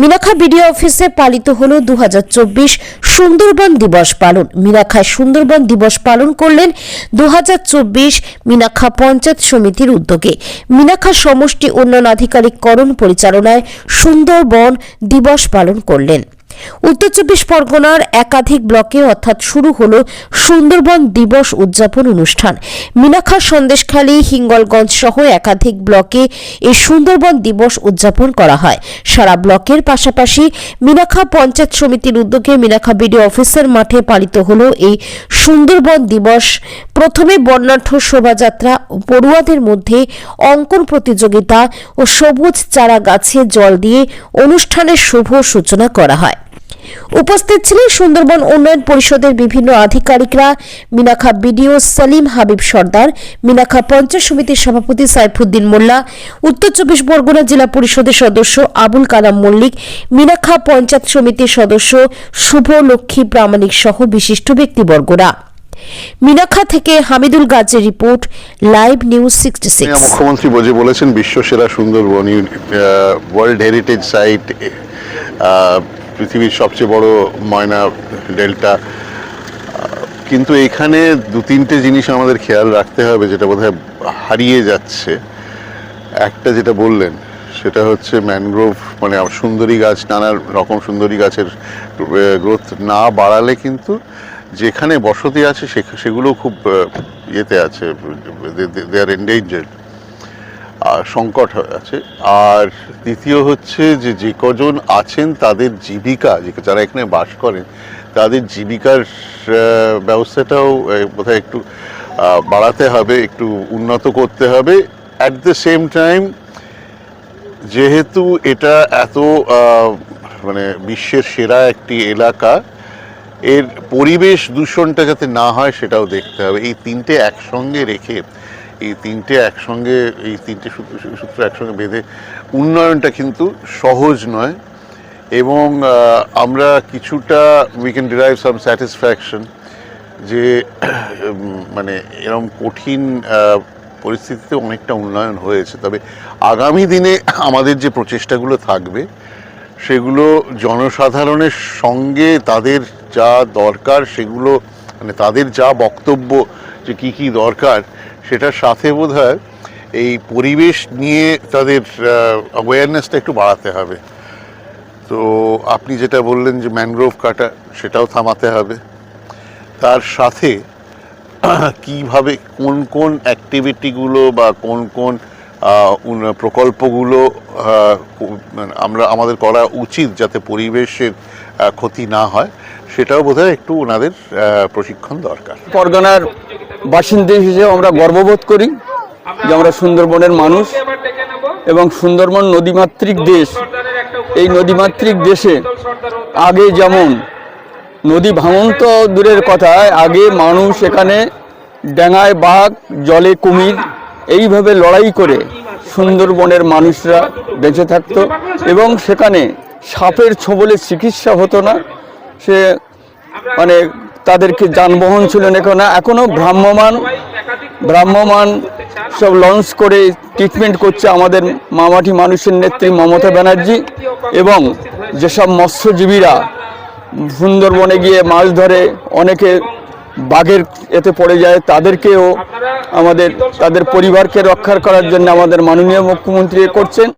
Minakhan BDO অফিসে পালিত হল দু হাজার চব্বিশ সুন্দরবন দিবস পালন। মিনাখায় সুন্দরবন দিবস পালন করলেন দু মিনাখা পঞ্চায়েত সমিতির উদ্যোগে। মিনাখা সমষ্টি উন্নয়ন আধিকারিক করণ পরিচালনায় সুন্দরবন দিবস পালন করলেন। উত্তর চব্বিশ পরগনার একাধিক ব্লকে অর্থাৎ শুরু হলো সুন্দরবন দিবস উদযাপন অনুষ্ঠান। মিনাখা সন্দেশখালী, হিঙ্গলগঞ্জ সহ একাধিক ব্লকে এই সুন্দরবন দিবস উদযাপন করা হয়। সারা ব্লকের পাশাপাশি মিনাখা পঞ্চায়েত সমিতির উদ্যোগে মিনাখা বিডিও অফিসের মাঠে পালিত হলো এই সুন্দরবন দিবস। প্রথমে বর্ণাঢ্য শোভাযাত্রা, পড়ুয়াদের মধ্যে অঙ্কন প্রতিযোগিতা ও সবুজ চারা গাছে জল দিয়ে অনুষ্ঠানের শুভ সূচনা করা হয়। উপস্থিত ছিলেন সুন্দরবন উন্নয়ন পরিষদের বিভিন্ন আধিকারিকরা। মিনাখা বিডিও সালিম হাবিব সর্দার মিনাখা পঞ্চায়েত সমিতির সভাপতি সাইফুদ্দিন মোল্লা, উত্তর চব্বিশ পরগনা জেলা পরিষদের সদস্য আবুল কালাম মল্লিক মিনাখা পঞ্চায়েত সমিতির সদস্য শুভ লক্ষ্মী প্রামাণিক সহ বিশিষ্ট ব্যক্তিবর্গরা। মিনাখা থেকে Hamidul গাজের report, live news sixty six. মুখ্যমন্ত্রী বোঝে বলেছেন বিশ্ব সেরা সুন্দরবন ওয়ার্ল্ড হেরিটেজ সাইট পৃথিবীর সবচেয়ে বড় ময়না ডেল্টা। কিন্তু এখানে দু তিনটে জিনিস আমাদের খেয়াল রাখতে হবে যেটা বোধহয় হারিয়ে যাচ্ছে। একটা যেটা বললেন, সেটা হচ্ছে ম্যানগ্রোভ মানে সুন্দরী গাছ, নানা রকম সুন্দরী গাছের গ্রোথ না বাড়ালে কিন্তু যেখানে বসতি আছে সেগুলো খুব ইয়েতে আছে দে আর এন্ডেঞ্জার্ড সংকট হয়ে আছে। আর দ্বিতীয় হচ্ছে যে যে কজন আছেন তাদের জীবিকা যারা এখানে বাস করেন, তাদের জীবিকার ব্যবস্থাটাও বোধহয় একটু বাড়াতে হবে, একটু উন্নত করতে হবে। অ্যাট দ্য সেম টাইম যেহেতু এটা এত মানে বিশ্বের সেরা একটি এলাকা, এর পরিবেশ দূষণটা যাতে না হয়, সেটাও দেখতে হবে। এই তিনটে একসঙ্গে রেখে এই তিনটে একসঙ্গে, এই তিনটে সূত্র একসঙ্গে বেঁধে উন্নয়নটা কিন্তু সহজ নয় এবং আমরা কিছুটা we can derive some satisfaction যে মানে এরকম কঠিন পরিস্থিতিতে অনেকটা উন্নয়ন হয়েছে। তবে আগামী দিনে আমাদের যে প্রচেষ্টাগুলো থাকবে, সেগুলো জনসাধারণের সঙ্গে তাদের যা দরকার, সেগুলো মানে তাদের যা বক্তব্য যে কি কি দরকার সেটার সাথে বোধ এই পরিবেশ নিয়ে তাদের অ্যাওয়ারনেসটা একটু বাড়াতে হবে। তো আপনি যেটা বললেন যে ম্যানগ্রোভ কাটা, সেটাও থামাতে হবে। তার সাথে কীভাবে কোন কোন অ্যাক্টিভিটিগুলো বা কোন কোন প্রকল্পগুলো মানে আমরা, আমাদের করা উচিত যাতে পরিবেশের ক্ষতি না হয়, সেটাও বোধহয় একটু ওনাদের প্রশিক্ষণ দরকার। পরগনার বাসিন্দা হিসেবে আমরা গর্ববোধ করি যে আমরা সুন্দরবনের মানুষ এবং সুন্দরবন নদীমাতৃক দেশ। এই নদীমাতৃক দেশে আগে যেমন নদী ভাঙন তো দূরের কথা, আগে মানুষ এখানে ডেঙায় বাঘ, জলে কুমির এইভাবে লড়াই করে সুন্দরবনের মানুষরা বেঁচে থাকতো এবং সেখানে সাপের ছোবলে চিকিৎসা হতো না। সে মানে তাদেরকে যানবাহন ছিল না। এখন এখনও ভ্রাম্যমান ভ্রাম্যমান সব লঞ্চ করে ট্রিটমেন্ট করছে আমাদের মামাটি মানুষের নেত্রী মমতা ব্যানার্জি এবং যেসব মৎস্যজীবীরা সুন্দরবনে গিয়ে মাছ ধরে, অনেকে বাঘের এতে পড়ে যায়, তাদেরকেও আমাদের, তাদের পরিবারকে রক্ষা করার জন্য আমাদের মাননীয় মুখ্যমন্ত্রী করছেন।